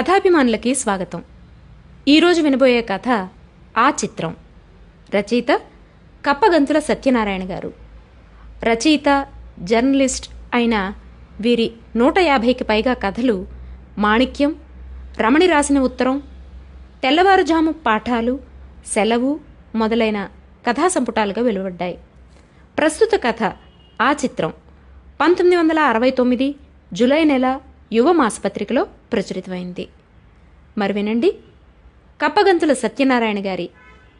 కథాభిమానులకి స్వాగతం. ఈరోజు వినబోయే కథ ఆ చిత్రం. రచయిత కప్పగంతుల సత్యనారాయణ గారు. రచయిత జర్నలిస్ట్ అయిన వీరి నూట యాభైకి పైగా కథలు మాణిక్యం రమణి రాసిన ఉత్తరం తెల్లవారుజాము పాఠాలు సెలవు మొదలైన కథా సంపుటాలుగా వెలువడ్డాయి. ప్రస్తుత కథ ఆ చిత్రం. పంతొమ్మిది వందల అరవై తొమ్మిది జూలై నెల యువ మాసపత్రికలో ప్రచురితమైంది. మరి వినండి. కప్పగంతుల సత్యనారాయణ గారి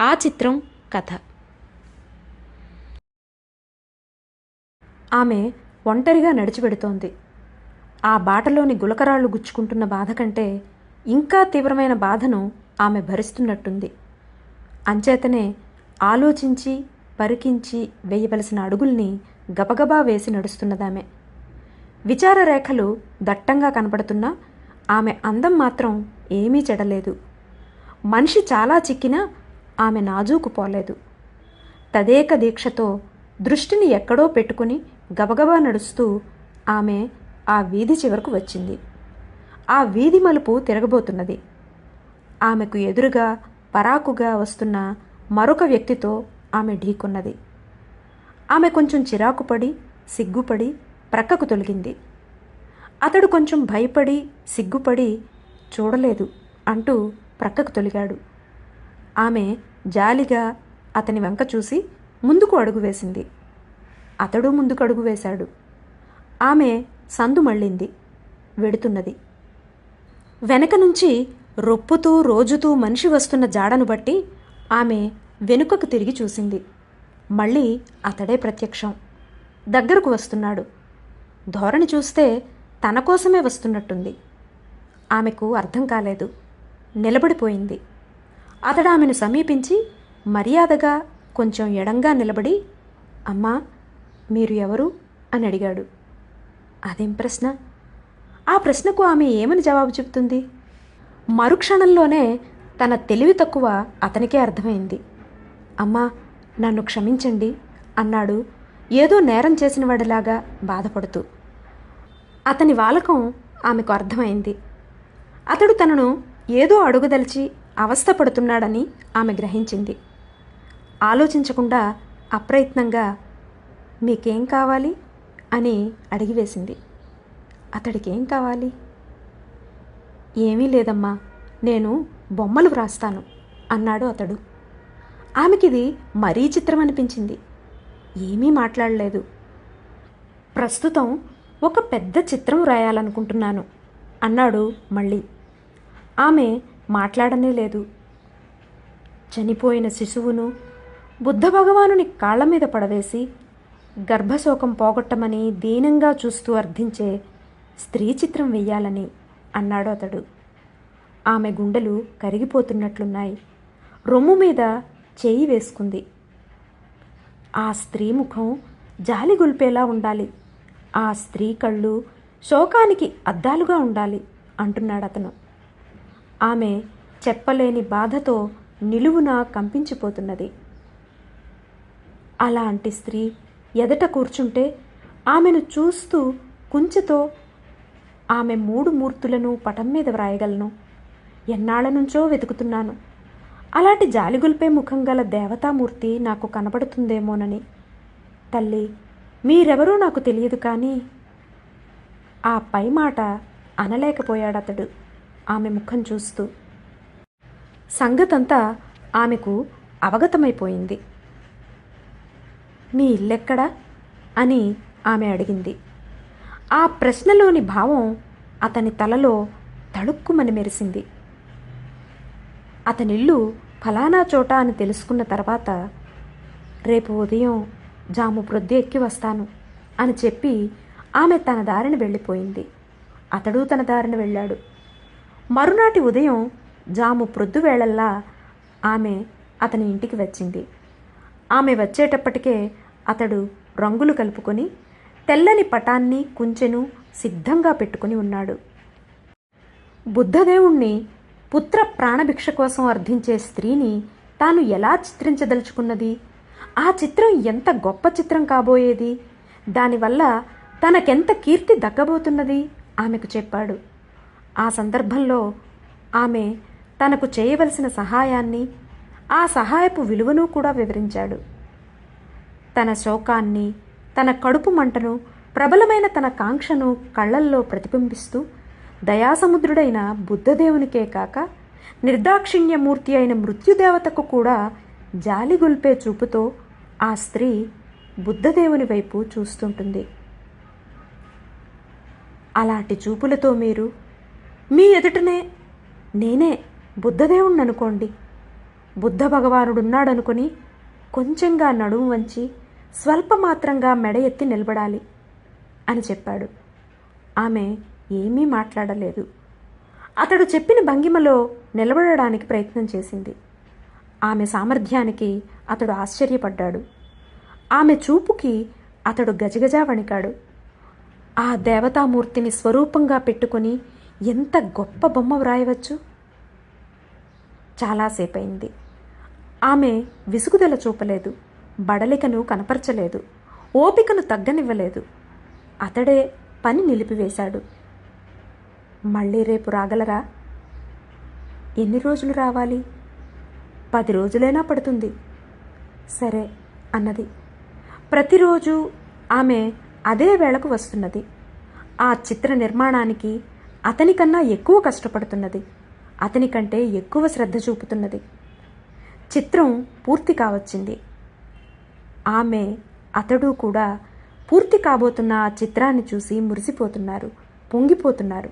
ఆ చిత్రం కథ. ఆమె ఒంటరిగా నడిచిపెడుతోంది. ఆ బాటలోని గులకరాళ్ళు గుచ్చుకుంటున్న బాధ కంటే ఇంకా తీవ్రమైన బాధను ఆమె భరిస్తున్నట్టుంది. అంచేతనే ఆలోచించి పరికించి వేయవలసిన అడుగుల్ని గబగబా వేసి నడుస్తున్నదామె. విచార రేఖలు దట్టంగా కనపడుతున్నా ఆమె అందం మాత్రం ఏమీ చెడలేదు. మనిషి చాలా చిక్కినా ఆమె నాజూకు పోలేదు. తదేక దీక్షతో దృష్టిని ఎక్కడో పెట్టుకుని గబగబా నడుస్తూ ఆమె ఆ వీధి చివరకు వచ్చింది. ఆ వీధి మలుపు తిరగబోతున్నది. ఆమెకు ఎదురుగా పరాకుగా వస్తున్న మరొక వ్యక్తితో ఆమె ఢీకొన్నది. ఆమె కొంచెం చిరాకుపడి సిగ్గుపడి ప్రక్కకు తొలగింది. అతడు కొంచెం భయపడి సిగ్గుపడి చూడలేదు అంటూ ప్రక్కకు తొలిగాడు. ఆమె జాలిగా అతని వెంక చూసి ముందుకు అడుగు వేసింది. అతడు ముందుకు అడుగు వేశాడు. ఆమె సందు మళ్ళింది వెడుతున్నది. వెనక నుంచి రొప్పుతూ రోజుతూ మనిషి వస్తున్న జాడను బట్టి ఆమె వెనుకకు తిరిగి చూసింది. మళ్ళీ అతడే ప్రత్యక్షం. దగ్గరకు వస్తున్నాడు. ధోరణి చూస్తే తన కోసమే వస్తున్నట్టుంది. ఆమెకు అర్థం కాలేదు. నిలబడిపోయింది. అతడు ఆమెను సమీపించి మర్యాదగా కొంచెం ఎడంగా నిలబడి అమ్మా మీరు ఎవరు? అని అడిగాడు. అదేం ప్రశ్న? ఆ ప్రశ్నకు ఆమె ఏమని జవాబు చెబుతుంది? మరుక్షణంలోనే తన తెలివి తక్కువ అతనికే అర్థమైంది. అమ్మా నన్ను క్షమించండి అన్నాడు. ఏదో నేరం చేసిన వాడిలాగా బాధపడుతూ. అతని వాలకం ఆమెకు అర్థమైంది. అతడు తనను ఏదో అడుగుదలిచి అవస్థపడుతున్నాడని ఆమె గ్రహించింది. ఆలోచించకుండా అప్రయత్నంగా మీకేం కావాలి? అని అడిగివేసింది అతడికి ఏం కావాలి? ఏమీ లేదమ్మా నేను బొమ్మలు వ్రాస్తాను అన్నాడు అతడు. ఆమెకిది మరీ చిత్రం అనిపించింది ఏమీ మాట్లాడలేదు. ప్రస్తుతం ఒక పెద్ద చిత్రం రాయాలనుకుంటున్నాను అన్నాడు మళ్ళీ. ఆమె మాట్లాడనే లేదు. చనిపోయిన శిశువును బుద్ధ భగవానుని కాళ్ళ మీద పడవేసి గర్భశోకం పోగొట్టమని దీనంగా చూస్తూ అర్థించే స్త్రీ చిత్రం వెయ్యాలని అన్నాడు అతడు. ఆమె గుండెలు కరిగిపోతున్నట్లున్నాయి. రొమ్ము మీద చేయి వేసుకుంది. ఆ స్త్రీ ముఖం జాలి గొల్పేలా ఉండాలి. ఆ స్త్రీ కళ్ళు శోకానికి అద్దాలుగా ఉండాలి అంటున్నాడు అతను ఆమె చెప్పలేని బాధతో నిలువున కంపించిపోతున్నది. అలాంటి స్త్రీ ఎదట కూర్చుంటే ఆమెను చూస్తూ కుంచెతో ఆమె మూడు మూర్తులను పటం మీద వ్రాయగలను. ఎన్నాళ్ళ నుంచో వెతుకుతున్నాను. అలాంటి జాలిగొల్పే ముఖం గల దేవతామూర్తి నాకు కనబడుతుందేమోనని. తల్లి మీరెవరో నాకు తెలియదు కానీ ఆ పై మాట అనలేకపోయాడతడు. ఆమె ముఖం చూస్తూ సంగతంతా ఆమెకు అవగతమైపోయింది. మీ ఇల్లెక్కడా? అని ఆమె అడిగింది. ఆ ప్రశ్నలోని భావం అతని తలలో తడుక్కుమని మెరిసింది. అతనిల్లు ఫలానా చోట అని తెలుసుకున్న తర్వాత రేపు ఉదయం జాము ప్రొద్దు ఎక్కి వస్తాను అని చెప్పి ఆమె తన దారిని వెళ్ళిపోయింది. అతడు తన దారిని వెళ్ళాడు. మరునాటి ఉదయం జాము ప్రొద్దు వేళల్లా ఆమె అతని ఇంటికి వచ్చింది. ఆమె వచ్చేటప్పటికే అతడు రంగులు కలుపుకొని తెల్లని పటాన్ని కుంచెను సిద్ధంగా పెట్టుకుని ఉన్నాడు. బుద్ధదేవుణ్ణి పుత్ర ప్రాణభిక్ష కోసం అర్థించే స్త్రీని తాను ఎలా చిత్రించదలుచుకున్నది? ఆ చిత్రం ఎంత గొప్ప చిత్రం కాబోయేది? దానివల్ల తనకెంత కీర్తి దక్కబోతున్నది ఆమెకు చెప్పాడు. ఆ సందర్భంలో ఆమె తనకు చేయవలసిన సహాయాన్ని ఆ సహాయపు విలువను కూడా వివరించాడు. తన శోకాన్ని తన కడుపు మంటను ప్రబలమైన తన కాంక్షను కళ్ళల్లో ప్రతిబింబిస్తూ దయాసముద్రుడైన బుద్ధదేవునికే కాక నిర్దాక్షిణ్యమూర్తి అయిన మృత్యుదేవతకు కూడా జాలిగొల్పే చూపుతో ఆ స్త్రీ బుద్ధదేవుని వైపు చూస్తుంటుంది. అలాంటి చూపులతో మీరు మీ ఎదుటనే నేనే బుద్ధదేవుణ్ణి అనుకోండి బుద్ధ భగవానుడున్నాడనుకుని కొంచెంగా నడుము వంచి స్వల్పమాత్రంగా మెడ ఎత్తి నిలబడాలి అని చెప్పాడు. ఆమె ఏమీ మాట్లాడలేదు. అతడు చెప్పిన భంగిమలో నిలబడడానికి ప్రయత్నం చేసింది. ఆమె సామర్థ్యానికి అతడు ఆశ్చర్యపడ్డాడు. ఆమె చూపుకి అతడు గజగజా వణికాడు. ఆ దేవతామూర్తిని స్వరూపంగా పెట్టుకొని ఎంత గొప్ప బొమ్మ వ్రాయవచ్చు? చాలాసేపైంది ఆమె విసుగుదల చూపలేదు. బడలికను కనపరచలేదు. ఓపికను తగ్గనివ్వలేదు. అతడే పని నిలిపివేశాడు. మళ్ళీ రేపు రాగలరా? ఎన్ని రోజులు రావాలి? పది రోజులైనా పడుతుంది. సరే అన్నది. ప్రతిరోజు ఆమె అదే వేళకు వస్తున్నది. ఆ చిత్ర నిర్మాణానికి అతనికన్నా ఎక్కువ కష్టపడుతున్నది. అతనికంటే ఎక్కువ శ్రద్ధ చూపుతున్నది. చిత్రం పూర్తి కావచ్చింది. ఆమె అతడు కూడా పూర్తి కాబోతున్న ఆ చిత్రాన్ని చూసి మురిసిపోతున్నారు పొంగిపోతున్నారు.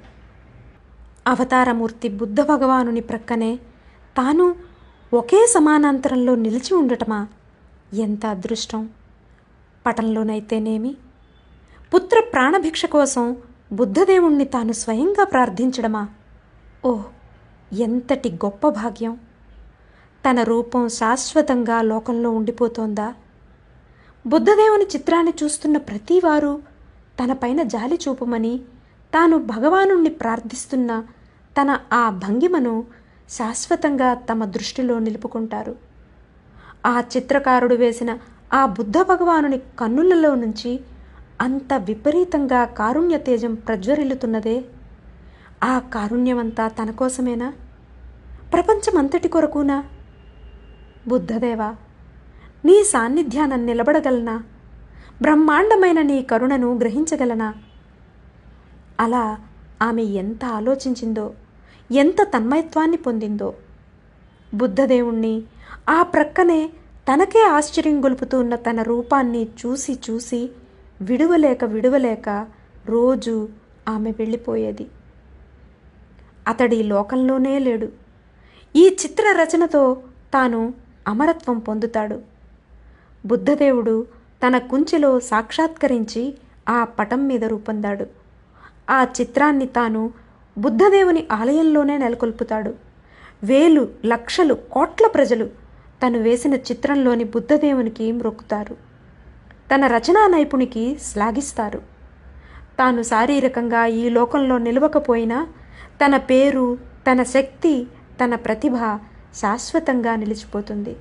అవతారమూర్తి బుద్ధ భగవానుని ప్రక్కనే తాను ఒకే సమానాంతరంలో నిలిచి ఉండటమా? ఎంత అదృష్టం! పటంలోనైతేనేమి? పుత్ర ప్రాణభిక్ష కోసం బుద్ధదేవుణ్ణి తాను స్వయంగా ప్రార్థించడమా? ఓహ్ ఎంతటి గొప్ప భాగ్యం. తన రూపం శాశ్వతంగా లోకంలో ఉండిపోతోందా? బుద్ధదేవుని చిత్రాన్ని చూస్తున్న ప్రతివారు తనపైన జాలి చూపమని తాను భగవానుణ్ణి ప్రార్థిస్తున్న తన ఆ భంగిమను శాశ్వతంగా తమ దృష్టిలో నిలుపుకుంటారు. ఆ చిత్రకారుడు వేసిన ఆ బుద్ధ భగవానుని కన్నులలో నుంచి అంత విపరీతంగా కారుణ్య తేజం ప్రజ్వరిల్లుతున్నదే? ఆ కారుణ్యమంతా తన కోసమేనా? ప్రపంచమంతటి కొరకునా? బుద్ధదేవా నీ సాన్నిధ్యాన నిలబడగలనా? బ్రహ్మాండమైన నీ కరుణను గ్రహించగలనా? అలా ఆమె ఎంత ఆలోచించిందో ఎంత తన్మయత్వాన్ని పొందిందో. బుద్ధదేవుణ్ణి ఆ ప్రక్కనే తనకే ఆశ్చర్యం గొలుపుతూ ఉన్న తన రూపాన్ని చూసి చూసి విడువలేక విడువలేక రోజు ఆమె వెళ్ళిపోయేది. అతడి లోకంలోనే లేడు. ఈ చిత్ర రచనతో తాను అమరత్వం పొందుతాడు. బుద్ధదేవుడు తన కుంచెలో సాక్షాత్కరించి ఆ పటం మీద రూపొందాడు. ఆ చిత్రాన్ని తాను బుద్ధదేవుని ఆలయంలోనే నెలకొల్పుతాడు. వేలు లక్షలు కోట్ల ప్రజలు తను వేసిన చిత్రంలోని బుద్ధదేవునికి మ్రొక్కుతారు తన రచనా నైపుణికి శ్లాఘిస్తారు. తాను శారీరకంగా ఈ లోకంలో నిలవకపోయినా తన పేరు తన శక్తి తన ప్రతిభ శాశ్వతంగా నిలిచిపోతుంది.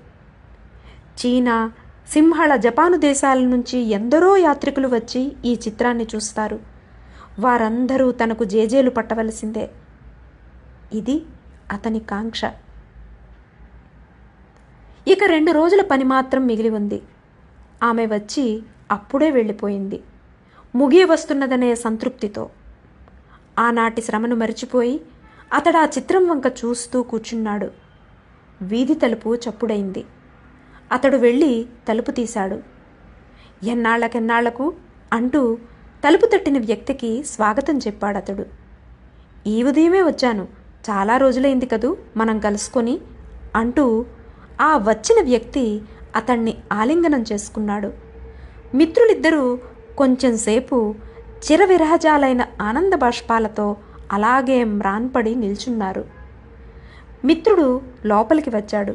చీనా సింహళ జపాను దేశాల నుంచి ఎందరో యాత్రికులు వచ్చి ఈ చిత్రాన్ని చూస్తారు. వారందరూ తనకు జేజేలు పట్టవలసిందే. ఇది అతని కాంక్ష. ఇక రెండు రోజుల పని మాత్రం మిగిలి ఉంది. ఆమె వచ్చి అప్పుడే వెళ్ళిపోయింది. ముగి వస్తున్నదనే సంతృప్తితో. ఆనాటి శ్రమను మరిచిపోయి అతడు ఆ చిత్రం వంక చూస్తూ కూర్చున్నాడు. వీధి తలుపు చప్పుడైంది. అతడు వెళ్ళి తలుపు తీశాడు. ఎన్నాళ్ళకెన్నాళ్ళకు అంటూ తలుపు తట్టిన వ్యక్తికి స్వాగతం చెప్పాడు అతడు ఈ ఉదయమే వచ్చాను. చాలా రోజులైంది కదూ మనం కలుసుకొని అంటూ ఆ వచ్చిన వ్యక్తి అతన్ని ఆలింగనం చేసుకున్నాడు. మిత్రులిద్దరూ కొంచెంసేపు చిరవిరహజాలైన ఆనంద బాష్పాలతో అలాగే మ్రాన్పడి నిల్చున్నారు. మిత్రుడు లోపలికి వచ్చాడు.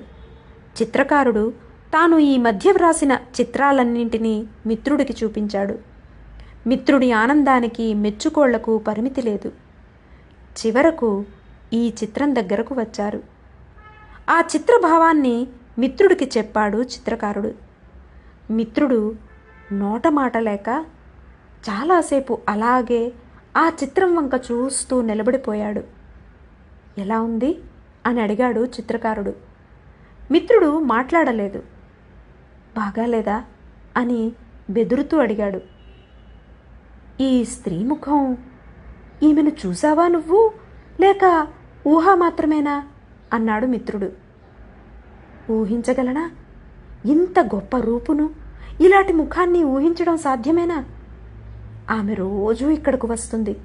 చిత్రకారుడు తాను ఈ మధ్య వ్రాసిన చిత్రాలన్నింటినీ మిత్రుడికి చూపించాడు. మిత్రుడి ఆనందానికి మెచ్చుకోళ్ళకు పరిమితి లేదు. చివరకు ఈ చిత్రం దగ్గరకు వచ్చారు. ఆ చిత్రభావాన్ని మిత్రుడికి చెప్పాడు చిత్రకారుడు. మిత్రుడు నోట మాట లేక చాలాసేపు అలాగే ఆ చిత్రం వంక చూస్తూ నిలబడిపోయాడు. ఎలా ఉంది? అని అడిగాడు చిత్రకారుడు. మిత్రుడు మాట్లాడలేదు. బాగాలేదా అని బెదురుతూ అడిగాడు. ఈ స్త్రీ ముఖం ఈమెను చూసావా నువ్వు? లేక ఊహ మాత్రమేనా? అన్నాడు మిత్రుడు. ఊహించగలనా? ఇంత గొప్ప రూపును ఇలాంటి ముఖాన్ని ఊహించడం సాధ్యమేనా? ఆమె రోజూ ఇక్కడకు వస్తుంది.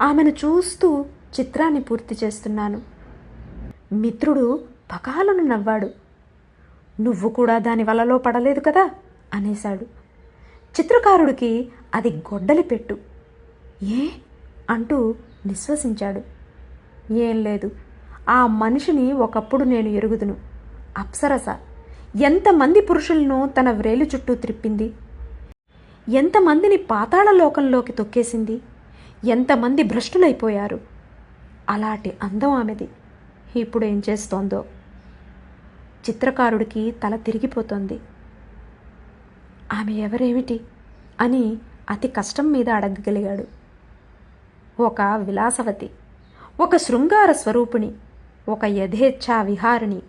ఆమెను చూస్తూ చిత్రాన్ని పూర్తి చేస్తున్నాను. మిత్రుడు పకాలను నవ్వాడు. నువ్వు కూడా దాని వలలో పడలేదు కదా? అనేశాడు. చిత్రకారుడికి అది గొడ్డలి పెట్టు. ఏ? అంటూ నిశ్వసించాడు. ఏం లేదు. ఆ మనిషిని ఒకప్పుడు నేను ఎరుగుదును. అప్సరస. ఎంతమంది పురుషులను తన వ్రేలు చుట్టూ త్రిప్పింది? ఎంతమందిని పాతాళ లోకంలోకి తొక్కేసింది? ఎంతమంది భ్రష్టులైపోయారు? అలాంటి అందం ఆమెది. ఇప్పుడు ఏం చేస్తోందో? చిత్రకారుడికి తల తిరిగిపోతోంది. ఆమె ఎవరేమిటి? అని అతి కష్టం మీద అడగగలిగాడు. ఒక విలాసవతి ఒక శృంగార స్వరూపిణి ఒక యథేచ్ఛా విహారిణి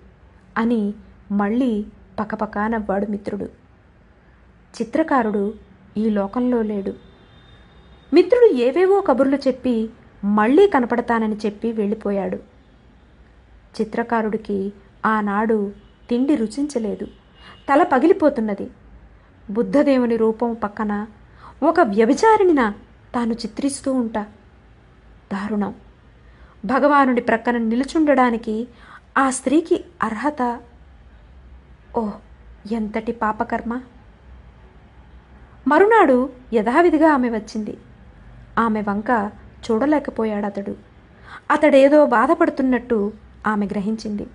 అని మళ్ళీ పకపకా నవ్వాడు మిత్రుడు. చిత్రకారుడు ఈ లోకంలో లేడు. మిత్రుడు ఏవేవో కబుర్లు చెప్పి మళ్ళీ కనపడతానని చెప్పి వెళ్ళిపోయాడు. చిత్రకారుడికి ఆనాడు తిండి రుచించలేదు. తల పగిలిపోతున్నది. బుద్ధదేవుని రూపం పక్కన ఒక వ్యభిచారిణిన తాను చిత్రిస్తూ ఉంటా. దారుణం. భగవానుడి ప్రక్కన నిలుచుండడానికి ఆ స్త్రీకి అర్హత? ఓ ఎంతటి పాపకర్మ? మరునాడు యథావిధిగా ఆమె వచ్చింది. ఆమె వంక చూడలేకపోయాడు అతడు అతడేదో బాధపడుతున్నట్టు ఆమె గ్రహించింది.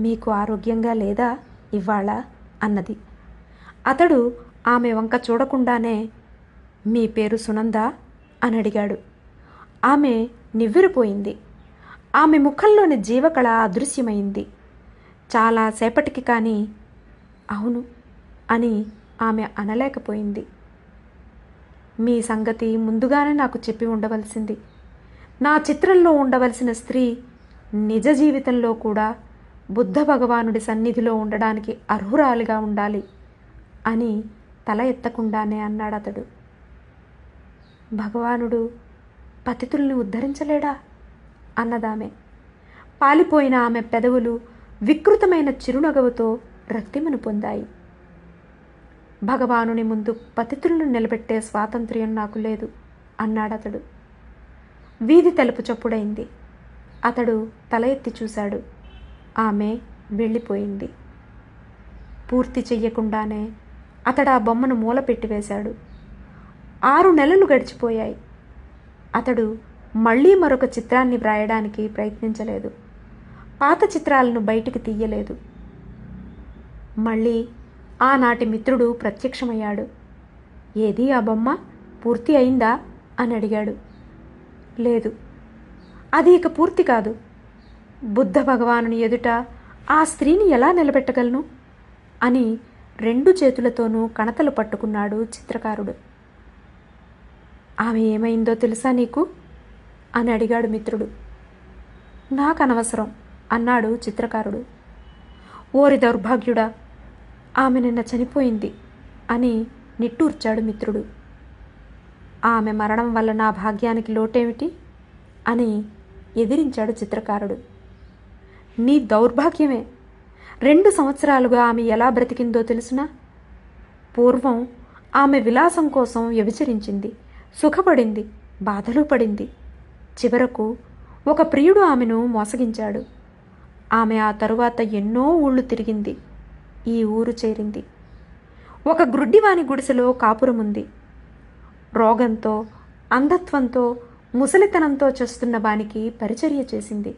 మీకు ఆరోగ్యంగా లేదా ఇవాళ అన్నది. అతడు ఆమె వంక చూడకుండానే మీ పేరు సునందా? అని అడిగాడు. ఆమె నివ్వెరిపోయింది. ఆమె ముఖంలోని జీవకళ అదృశ్యమైంది. చాలా సేపటికి కానీ అవును అని ఆమె అనలేకపోయింది. మీ సంగతి ముందుగానే నాకు చెప్పి ఉండవలసింది. నా చిత్రంలో ఉండవలసిన స్త్రీ నిజ జీవితంలో కూడా బుద్ధ భగవానుడి సన్నిధిలో ఉండడానికి అర్హురాలిగా ఉండాలి అని తల ఎత్తకుండానే అన్నాడు అతడు భగవానుడు పతితుల్ని ఉద్ధరించలేడా? అన్నదామె. పాలిపోయిన ఆమె పెదవులు వికృతమైన చిరునగవుతో రక్తిమను పొందాయి. భగవానుని ముందు పతితులను నిలబెట్టే స్వాతంత్ర్యం నాకు లేదు అన్నాడతడు. వీధి తలుపు చప్పుడైంది. అతడు తల ఎత్తి చూశాడు. ఆమె వెళ్ళిపోయింది. పూర్తి చెయ్యకుండానే అతడు ఆ బొమ్మను మూల పెట్టివేశాడు ఆరు నెలలు గడిచిపోయాయి. అతడు మళ్ళీ మరొక చిత్రాన్ని వ్రాయడానికి ప్రయత్నించలేదు. పాత చిత్రాలను బయటికి తీయలేదు. మళ్ళీ ఆనాటి మిత్రుడు ప్రత్యక్షమయ్యాడు. ఏది ఆ బొమ్మ? పూర్తి అయిందా? అని అడిగాడు. లేదు. అది ఇక పూర్తి కాదు. బుద్ధ భగవానుని ఎదుట ఆ స్త్రీని ఎలా నిలబెట్టగలను? అని రెండు చేతులతోనూ కణతలు పట్టుకున్నాడు చిత్రకారుడు. ఆమె ఏమైందో తెలుసా నీకు? అని అడిగాడు మిత్రుడు. నాకు అనవసరం అన్నాడు చిత్రకారుడు. ఓరి దౌర్భాగ్యుడా ఆమె నిన్న చనిపోయింది అని నిట్టూర్చాడు మిత్రుడు. ఆమె మరణం వల్ల నా భాగ్యానికి లోటేమిటి అని ఎదిరించాడు చిత్రకారుడు. నీ దౌర్భాగ్యమే. రెండు సంవత్సరాలుగా ఆమె ఎలా బ్రతికిందో తెలుసునా? పూర్వం ఆమె విలాసం కోసం వ్యభిచరించింది సుఖపడింది బాధలు పడింది. చివరకు ఒక ప్రియుడు ఆమెను మోసగించాడు. ఆమె ఆ తరువాత ఎన్నో ఊళ్ళు తిరిగింది. ఈ ఊరు చేరింది. ఒక గ్రుడ్డివాని గుడిసెలో కాపురముంది. రోగంతో అంధత్వంతో ముసలితనంతో చేస్తున్న వానికి పరిచర్య చేసింది.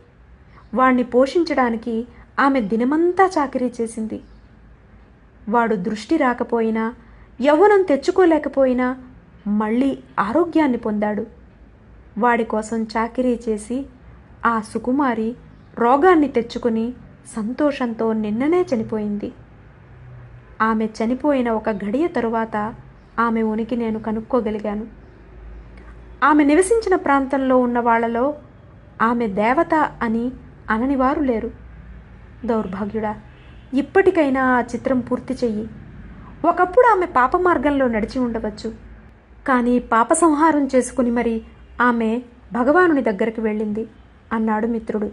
వాణ్ణి పోషించడానికి ఆమె దినమంతా చాకరీ చేసింది. వాడు దృష్టి రాకపోయినా యవ్వనం తెచ్చుకోలేకపోయినా మళ్ళీ ఆరోగ్యాన్ని పొందాడు. వాడి కోసం చాకిరీ చేసి ఆ సుకుమారి రోగాన్ని తెచ్చుకుని సంతోషంతో నిన్ననే చనిపోయింది. ఆమె చనిపోయిన ఒక గడియ తరువాత ఆమె ఉనికి నేను కనుక్కోగలిగాను. ఆమె నివసించిన ప్రాంతంలో ఉన్న వాళ్ళలో ఆమె దేవత అని అననివారు లేరు. దౌర్భాగ్యుడా ఇప్పటికైనా ఆ చిత్రం పూర్తి చెయ్యి. ఒకప్పుడు ఆమె పాప మార్గంలో నడిచి ఉండవచ్చు. కానీ పాప సంహారం చేసుకుని మరి ఆమె భగవానుని దగ్గరికి వెళ్ళింది అన్నాడు మిత్రుడు.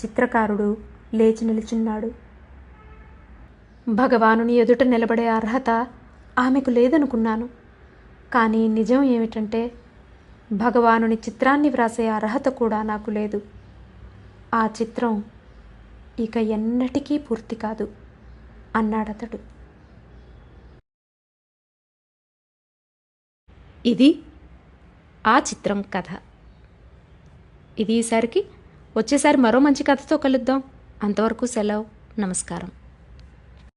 చిత్రకారుడు లేచి నిలుచున్నాడు. భగవానుని ఎదుట నిలబడే అర్హత ఆమెకు లేదనుకున్నాను. కానీ నిజం ఏమిటంటే భగవానుని చిత్రాన్ని వ్రాసే అర్హత కూడా నాకు లేదు. ఆ చిత్రం ఇక ఎన్నటికీ పూర్తి కాదు అన్నాడతడు. ఇది ఆ చిత్రం కథ. ఇది ఈసారికి. వచ్చేసారి మరో మంచి కథతో కలుద్దాం. అంతవరకు సెలవు. నమస్కారం.